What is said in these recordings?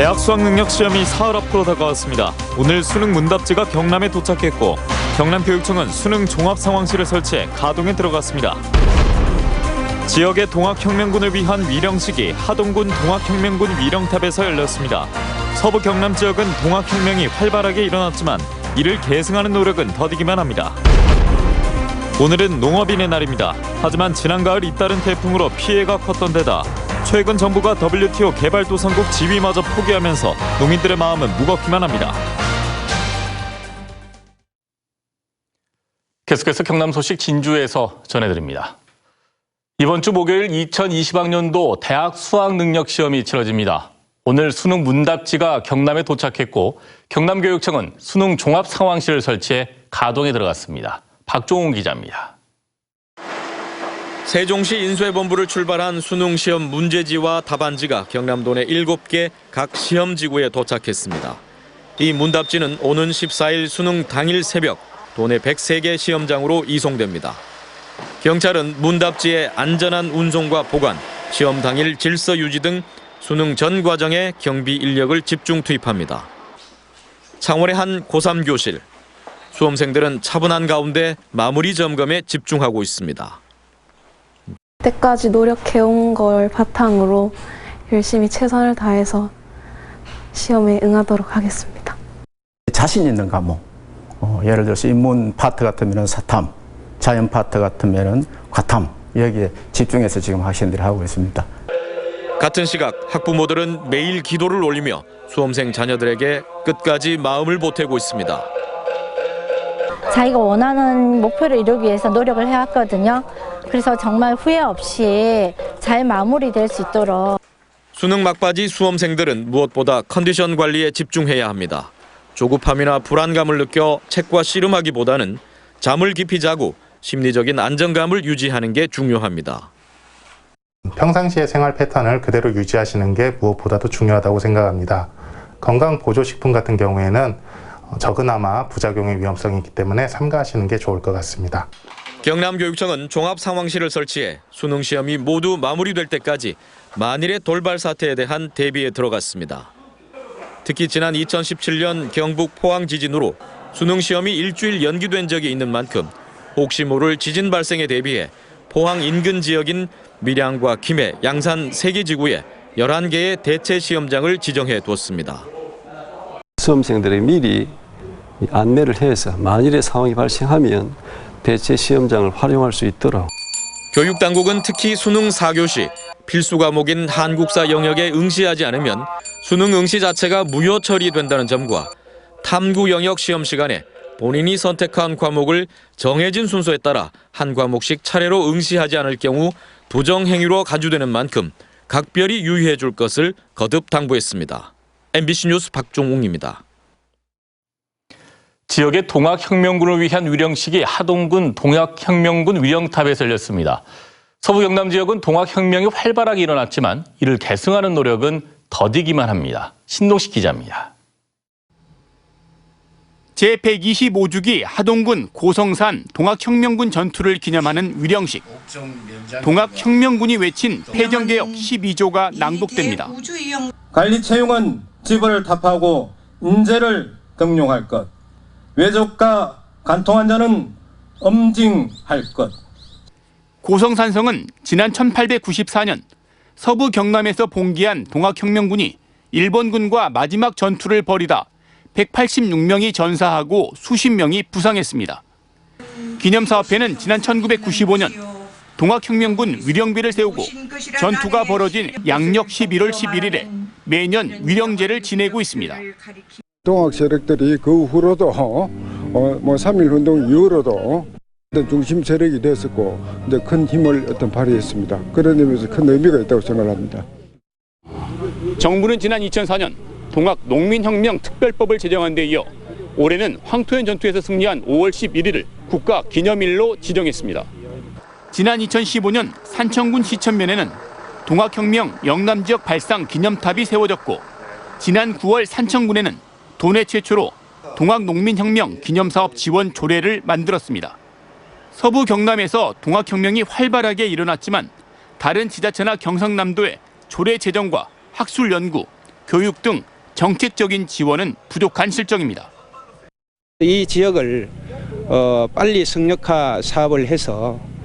대학 수학 능력 시험이 사흘 앞으로 다가왔습니다. 오늘 수능 문답지가 경남에 도착했고 경남교육청은 수능 종합 상황실을 설치해 가동에 들어갔습니다. 지역의 동학혁명군을 위한 위령식이 하동군 동학혁명군 위령탑에서 열렸습니다. 서부 경남 지역은 동학혁명이 활발하게 일어났지만 이를 계승하는 노력은 더디기만 합니다. 오늘은 농업인의 날입니다. 하지만 지난 가을 잇따른 태풍으로 피해가 컸던 데다 최근 정부가 WTO 개발도상국 지위마저 포기하면서 농민들의 마음은 무겁기만 합니다. 계속해서 경남 소식 진주에서 전해드립니다. 이번 주 목요일 2020학년도 대학 수학 능력 시험이 치러집니다. 오늘 수능 문답지가 경남에 도착했고 경남교육청은 수능 종합 상황실을 설치해 가동에 들어갔습니다. 박종훈 기자입니다. 세종시 인쇄본부를 출발한 수능 시험 문제지와 답안지가 경남도 내 7개 각 시험지구에 도착했습니다. 이 문답지는 오는 14일 수능 당일 새벽 도내 103개 시험장으로 이송됩니다. 경찰은 문답지의 안전한 운송과 보관, 시험 당일 질서 유지 등 수능 전 과정에 경비 인력을 집중 투입합니다. 창원의 한 고3 교실. 수험생들은 차분한 가운데 마무리 점검에 집중하고 있습니다. 때까지 노력해온 걸 바탕으로 열심히 최선을 다해서 시험에 응하도록 하겠습니다. 자신 있는 과목. 어, 예를 들어서 인문 파트 같으면 사탐, 자연 파트 같으면 과탐. 여기에 집중해서 지금 학생들이 하고 있습니다. 같은 시각 학부모들은 매일 기도를 올리며 수험생 자녀들에게 끝까지 마음을 보태고 있습니다. 자기가 원하는 목표를 이루기 위해서 노력을 해왔거든요. 그래서 정말 후회 없이 잘 마무리될 수 있도록 수능 막바지 수험생들은 무엇보다 컨디션 관리에 집중해야 합니다. 조급함이나 불안감을 느껴 책과 씨름하기보다는 잠을 깊이 자고 심리적인 안정감을 유지하는 게 중요합니다. 평상시의 생활 패턴을 그대로 유지하시는 게 무엇보다도 중요하다고 생각합니다. 건강 보조식품 같은 경우에는 어, 적으나마 부작용의 위험성이 있기 때문에 삼가하시는 게 좋을 것 같습니다. 경남교육청은 종합 상황실을 설치해 수능 시험이 모두 마무리될 때까지 만일의 돌발 사태에 대한 대비에 들어갔습니다. 특히 지난 2017년 경북 포항 지진으로 수능 시험이 일주일 연기된 적이 있는 만큼 혹시 모를 지진 발생에 대비해 포항 인근 지역인 밀양과 김해, 양산 세개 지구에 11개의 대체 시험장을 지정해 뒀습니다. 수험생들이 미리 이 안내를 해서 만일의 상황이 발생하면 대체 시험장을 활용할 수 있도록 교육당국은 특히 수능 4교시 필수 과목인 한국사 영역에 응시하지 않으면 수능 응시 자체가 무효 처리된다는 점과 탐구 영역 시험 시간에 본인이 선택한 과목을 정해진 순서에 따라 한 과목씩 차례로 응시하지 않을 경우 부정 행위로 간주되는 만큼 각별히 유의해 줄 것을 거듭 당부했습니다. MBC 뉴스 박종웅입니다. 지역의 동학혁명군을 위한 위령식이 하동군 동학혁명군 위령탑에서 열렸습니다. 서부 경남 지역은 동학혁명이 활발하게 일어났지만 이를 계승하는 노력은 더디기만 합니다. 신동식 기자입니다. 제125주기 하동군 고성산 동학혁명군 전투를 기념하는 위령식. 동학혁명군이 외친 폐정개혁 12조가 낭독됩니다. 관리 채용은 지벌을 답하고 인재를 등용할 것. 외족과 간통한 자는 엄징할 것. 고성산성은 지난 1894년 서부 경남에서 봉기한 동학혁명군이 일본군과 마지막 전투를 벌이다 186명이 전사하고 수십 명이 부상했습니다. 기념사업회는 지난 1995년 동학혁명군 위령비를 세우고 전투가 벌어진 양력 11월 11일에 매년 위령제를 지내고 있습니다. 동학 세력들이 그 후로도 어, 뭐 3.1 운동 이후로도 어떤 중심 세력이 됐었고 이제 큰 힘을 어떤 발휘했습니다. 그런 의미에서 큰 의미가 있다고 생각합니다. 정부는 지난 2004년 동학 농민혁명 특별법을 제정한 데 이어 올해는 황토현 전투에서 승리한 5월 11일을 국가 기념일로 지정했습니다. 지난 2015년 산청군 시천면에는 동학혁명 영남 지역 발상 기념탑이 세워졌고 지난 9월 산청군에는 도내 최초로 동학농민혁명 기념사업 지원 조례를 만들었습니다. 서부 경남에서 동학혁명이 활발하게 일어났지만 다른 지자체나 경상남도의 조례 제정과 학술 연구, 교육 등 정책적인 지원은 부족한 실정입니다. 이 지역을 어, 빨리 성역화 사업을 해서 어,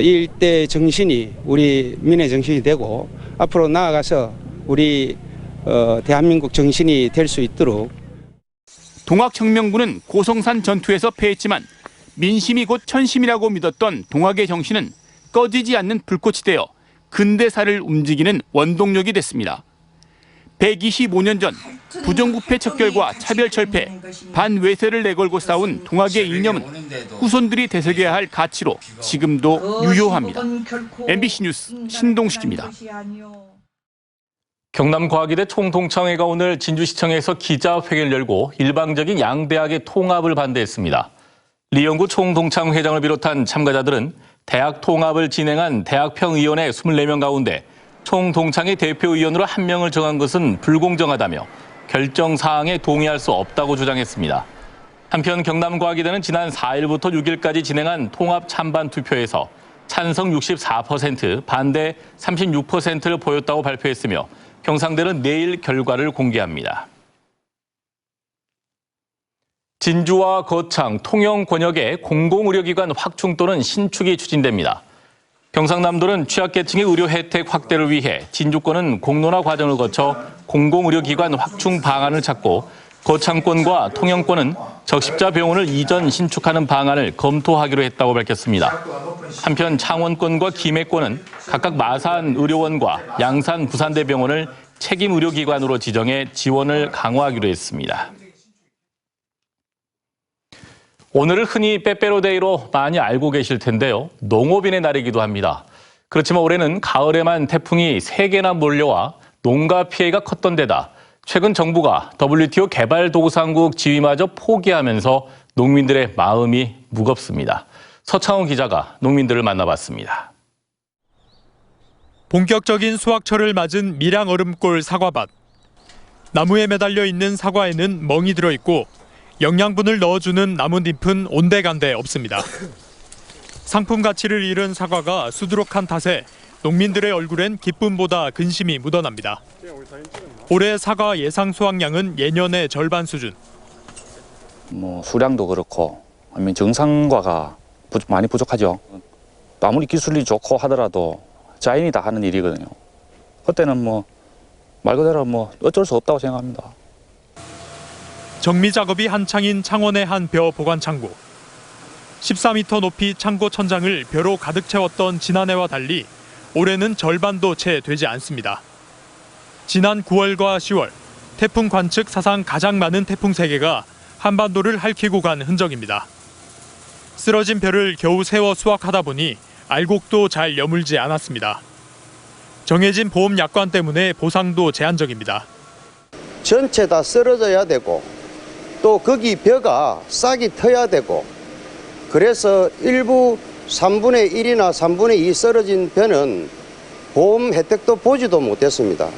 이 일대 정신이 우리 민의 정신이 되고 앞으로 나아가서 우리 어, 대한민국 정신이 될 수 있도록 동학혁명군은 고성산 전투에서 패했지만 민심이 곧 천심이라고 믿었던 동학의 정신은 꺼지지 않는 불꽃이 되어 근대사를 움직이는 원동력이 됐습니다. 125년 전 부정부패 척결과 차별 철폐, 반외세를 내걸고 싸운 동학의 이념은 후손들이 되새겨야 할 가치로 지금도 유효합니다. MBC 뉴스 신동식입니다. 경남과기대 총동창회가 오늘 진주시청에서 기자회견을 열고 일방적인 양대학의 통합을 반대했습니다. 리영구 총동창회장을 비롯한 참가자들은 대학 통합을 진행한 대학평의원회 24명 가운데 총동창회 대표의원으로 한 명을 정한 것은 불공정하다며 결정 사항에 동의할 수 없다고 주장했습니다. 한편 경남과기대는 지난 4일부터 6일까지 진행한 통합 찬반 투표에서 찬성 64%, 반대 36%를 보였다고 발표했으며 경상대는 내일 결과를 공개합니다. 진주와 거창, 통영 권역의 공공의료기관 확충 또는 신축이 추진됩니다. 경상남도는 취약계층의 의료 혜택 확대를 위해 진주권은 공론화 과정을 거쳐 공공의료기관 확충 방안을 찾고 거창권과 통영권은 적십자 병원을 이전 신축하는 방안을 검토하기로 했다고 밝혔습니다. 한편 창원권과 김해권은 각각 마산 의료원과 양산 부산대병원을 책임 의료기관으로 지정해 지원을 강화하기로 했습니다. 오늘을 흔히 빼빼로데이로 많이 알고 계실 텐데요. 농업인의 날이기도 합니다. 그렇지만 올해는 가을에만 태풍이 세개나 몰려와 농가 피해가 컸던 데다 최근 정부가 WTO 개발도상국 지위마저 포기하면서 농민들의 마음이 무겁습니다. 서창훈 기자가 농민들을 만나봤습니다. 본격적인 수확철을 맞은 밀양 얼음골 사과밭. 나무에 매달려 있는 사과에는 멍이 들어 있고 영양분을 넣어주는 나뭇잎은 온데간데 없습니다. 상품 가치를 잃은 사과가 수두룩한 탓에 농민들의 얼굴엔 기쁨보다 근심이 묻어납니다. 올해 사과 예상 수확량은 예년의 절반 수준. 뭐 수량도 그렇고 아니면 정상과가 부족- 많이 부족하죠. 또 아무리 기술이 좋고 하더라도 자연이 다 하는 일이거든요. 그때는 뭐 말 그대로 뭐 어쩔 수 없다고 생각합니다. 정미 작업이 한창인 창원의 한 벼 보관 창고. 14m 높이 창고 천장을 벼로 가득 채웠던 지난해와 달리 올해는 절반도 채 되지 않습니다. 지난 9월과 10월 태풍 관측 사상 가장 많은 태풍 세개가 한반도를 핥히고 간 흔적입니다. 쓰러진 벼를 겨우 세워 수확하다 보니 알곡도 잘 여물지 않았습니다. 정해진 보험 약관 때문에 보상도 제한적입니다. 전체 다 쓰러져야 되고 또 거기 벼가 싹이 터야 되고 그래서 일부 3분의 1이나 3분의 2 쓰러진 벼는 보험 혜택도 보지도 못했습니다.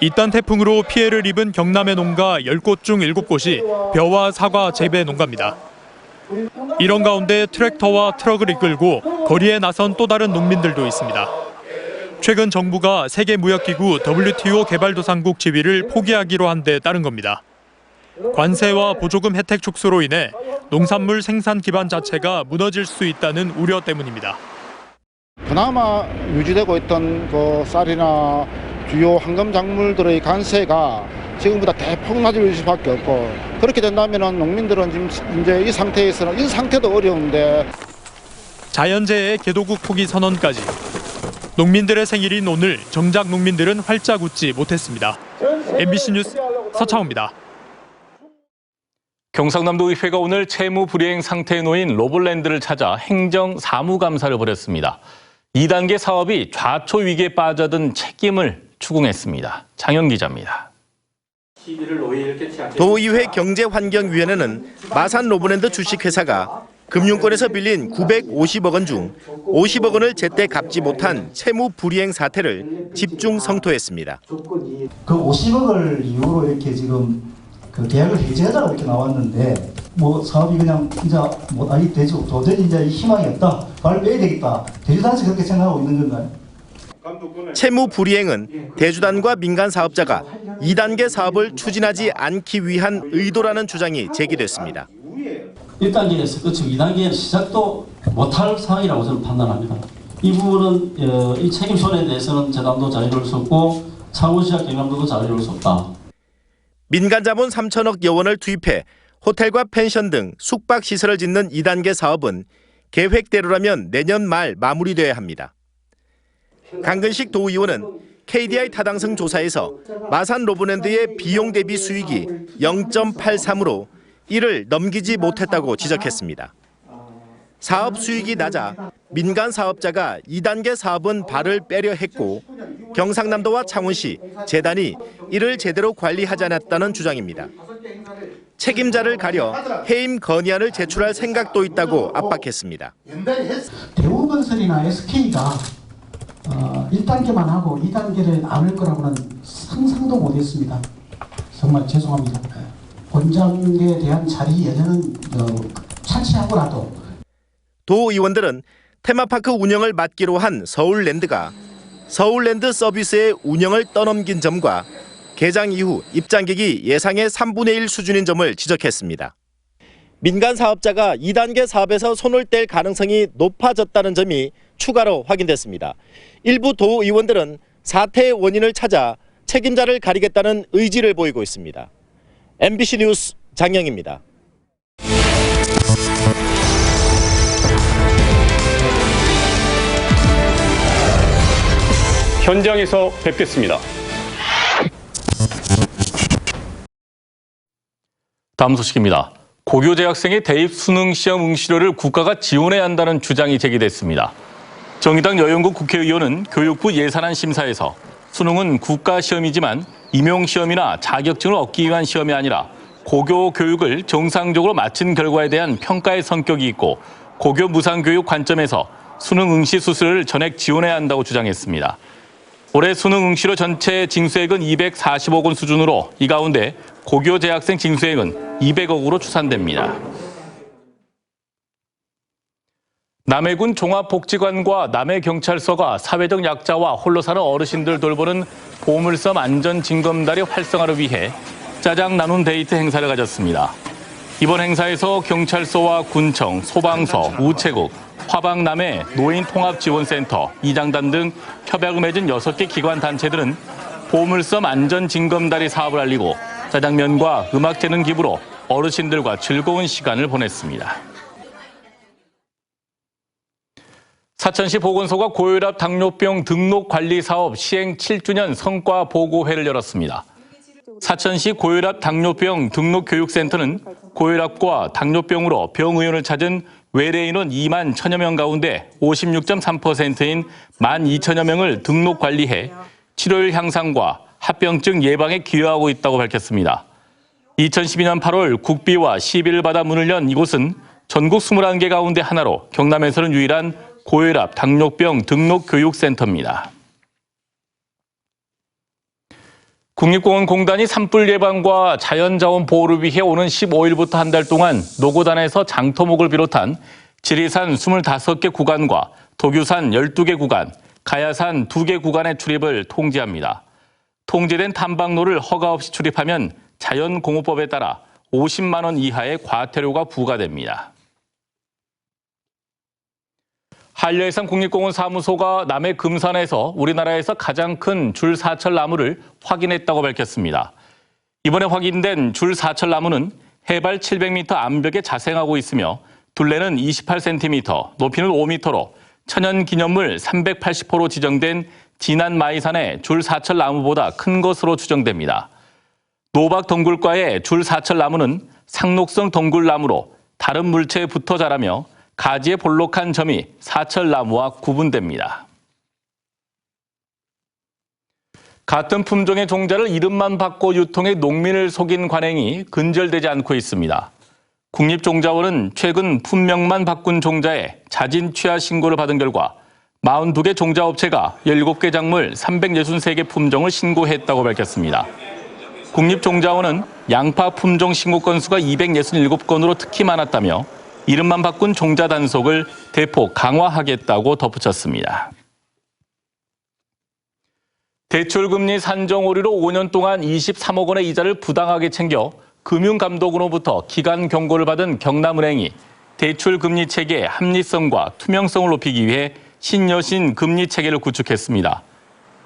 이딴 태풍으로 피해를 입은 경남의 농가 10곳 중 7곳이 벼와 사과 재배 농가입니다. 이런 가운데 트랙터와 트럭을 이끌고 거리에 나선 또 다른 농민들도 있습니다. 최근 정부가 세계무역기구 WTO 개발도상국 지위를 포기하기로 한 데 따른 겁니다. 관세와 보조금 혜택 축소로 인해 농산물 생산 기반 자체가 무너질 수 있다는 우려 때문입니다. 그나마 유지되고 있던 그 쌀이나 주요 황금 작물들의 관세가 지금보다 대폭 낮을 수밖에 없고 그렇게 된다면 농민들은 지금 이제 이 상태에서는 이 상태도 어려운데 자연재해의 개도국 포기 선언까지 농민들의 생일인 오늘 정작 농민들은 활짝 웃지 못했습니다. MBC 뉴스 서창호입니다. 경상남도 의회가 오늘 채무 불이행 상태에 놓인 로볼랜드를 찾아 행정 사무감사를 벌였습니다. 2단계 사업이 좌초 위기에 빠져든 책임을 추궁했습니다. 장현 기자입니다. 도의회 경제환경위원회는 마산 로브랜드 주식회사가 금융권에서 빌린 950억 원 중 50억 원을 제때 갚지 못한 채무 불이행 사태를 집중 성토했습니다. 그 50억을 이유로 이렇게 지금 그 계약을 해지하자고 이렇게 나왔는데 뭐 사업이 그냥 이제 뭐 아니 되죠 도저히 이제 희망이 없다 발을 빼야 되겠다 대주단에서 그렇게 생각하고 있는 건가요? 채무 불이행은 대주단과 민간 사업자가 2단계 사업을 추진하지 않기 위한 의도라는 주장이 제기됐습니다. 1단계에서 끝이고 2단계 시작도 못할 상황이라고 저는 판단합니다. 이 부분은 어, 이 책임 손해에 대해서는 재단도 자유로울 수 없고 창원시와 경남도도 자유로울 수 없다. 민간 자본 3천억 여원을 투입해 호텔과 펜션 등 숙박 시설을 짓는 2단계 사업은 계획대로라면 내년 말 마무리돼야 합니다. 강근식 도의원은 KDI 타당성 조사에서 마산 로브랜드의 비용 대비 수익이 0.83으로 이를 넘기지 못했다고 지적했습니다. 사업 수익이 낮아 민간 사업자가 2단계 사업은 발을 빼려 했고 경상남도와 창원시, 재단이 이를 제대로 관리하지 않았다는 주장입니다. 책임자를 가려 해임 건의안을 제출할 생각도 있다고 압박했습니다. 대우건설이나 SK가 어, 1단계만 하고 2단계를 나눌 거라고는 상상도 못했습니다. 정말 죄송합니다. 본장에 대한 자리 예전은 어, 차치하고라도 도 의원들은 테마파크 운영을 맡기로 한 서울랜드가 서울랜드 서비스의 운영을 떠넘긴 점과 개장 이후 입장객이 예상의 3분의 1 수준인 점을 지적했습니다. 민간 사업자가 2단계 사업에서 손을 뗄 가능성이 높아졌다는 점이 추가로 확인됐습니다. 일부 도 의원들은 사태의 원인을 찾아 책임자를 가리겠다는 의지를 보이고 있습니다. MBC 뉴스 장영입니다. 현장에서 뵙겠습니다. 다음 소식입니다. 고교 재학생의 대입 수능 시험 응시료를 국가가 지원해야 한다는 주장이 제기됐습니다. 정의당 여영국 국회의원은 교육부 예산안 심사에서 수능은 국가 시험이지만 임용 시험이나 자격증을 얻기 위한 시험이 아니라 고교 교육을 정상적으로 마친 결과에 대한 평가의 성격이 있고 고교 무상 교육 관점에서 수능 응시 수수료를 전액 지원해야 한다고 주장했습니다. 올해 수능 응시료 전체 징수액은 240억 원 수준으로 이 가운데 고교 재학생 징수액은 200억으로 추산됩니다. 남해군 종합복지관과 남해경찰서가 사회적 약자와 홀로 사는 어르신들 돌보는 보물섬 안전징검다리 활성화를 위해 짜장 나눔 데이트 행사를 가졌습니다. 이번 행사에서 경찰서와 군청, 소방서, 우체국, 화방남해 노인통합지원센터, 이장단 등 협약을 맺은 6개 기관 단체들은 보물섬 안전징검다리 사업을 알리고 짜장면과 음악 재능 기부로 어르신들과 즐거운 시간을 보냈습니다. 사천시 보건소가 고혈압 당뇨병 등록 관리 사업 시행 7주년 성과 보고회를 열었습니다. 사천시 고혈압 당뇨병 등록 교육센터는 고혈압과 당뇨병으로 병의원을 찾은 외래 인원 2만 1천여 명 가운데 56.3%인 1만 2천여 명을 등록 관리해 치료율 향상과 합병증 예방에 기여하고 있다고 밝혔습니다. 2012년 8월 국비와 시비를 받아 문을 연 이곳은 전국 21개 가운데 하나로 경남에서는 유일한 고혈압, 당뇨병 등록 교육센터입니다. 국립공원공단이 산불 예방과 자연자원 보호를 위해 오는 15일부터 한 달 동안 노고단에서 장터목을 비롯한 지리산 25개 구간과 도규산 12개 구간, 가야산 2개 구간의 출입을 통제합니다. 통제된 탐방로를 허가 없이 출입하면 자연공호법에 따라 50만 원 이하의 과태료가 부과됩니다. 한려해상 국립공원 사무소가 남해 금산에서 우리나라에서 가장 큰 줄 사철 나무를 확인했다고 밝혔습니다. 이번에 확인된 줄 사철 나무는 해발 700m 암벽에 자생하고 있으며 둘레는 28cm, 높이는 5m로 천연 기념물 380호로 지정된 진안 마이산의 줄 사철 나무보다 큰 것으로 추정됩니다. 노박 덩굴과의 줄 사철 나무는 상록성 덩굴 나무로 다른 물체에 붙어 자라며 가지의 볼록한 점이 사철나무와 구분됩니다. 같은 품종의 종자를 이름만 바꿔 유통해 농민을 속인 관행이 근절되지 않고 있습니다. 국립종자원은 최근 품명만 바꾼 종자에 자진 취하 신고를 받은 결과 42개 종자업체가 17개 작물 363개 품종을 신고했다고 밝혔습니다. 국립종자원은 양파 품종 신고 건수가 267건으로 특히 많았다며 이름만 바꾼 종자 단속을 대폭 강화하겠다고 덧붙였습니다. 대출금리 산정 오류로 5년 동안 23억 원의 이자를 부당하게 챙겨 금융감독으로부터 기간 경고를 받은 경남은행이 대출금리 체계의 합리성과 투명성을 높이기 위해 신여신 금리 체계를 구축했습니다.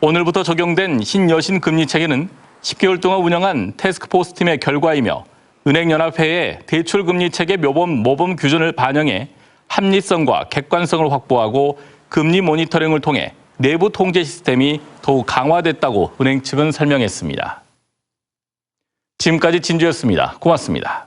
오늘부터 적용된 신여신 금리 체계는 10개월 동안 운영한 태스크포스 팀의 결과이며 은행연합회의 대출금리 체계 모범, 모범 규준을 반영해 합리성과 객관성을 확보하고 금리 모니터링을 통해 내부 통제 시스템이 더욱 강화됐다고 은행 측은 설명했습니다. 지금까지 진주였습니다. 고맙습니다.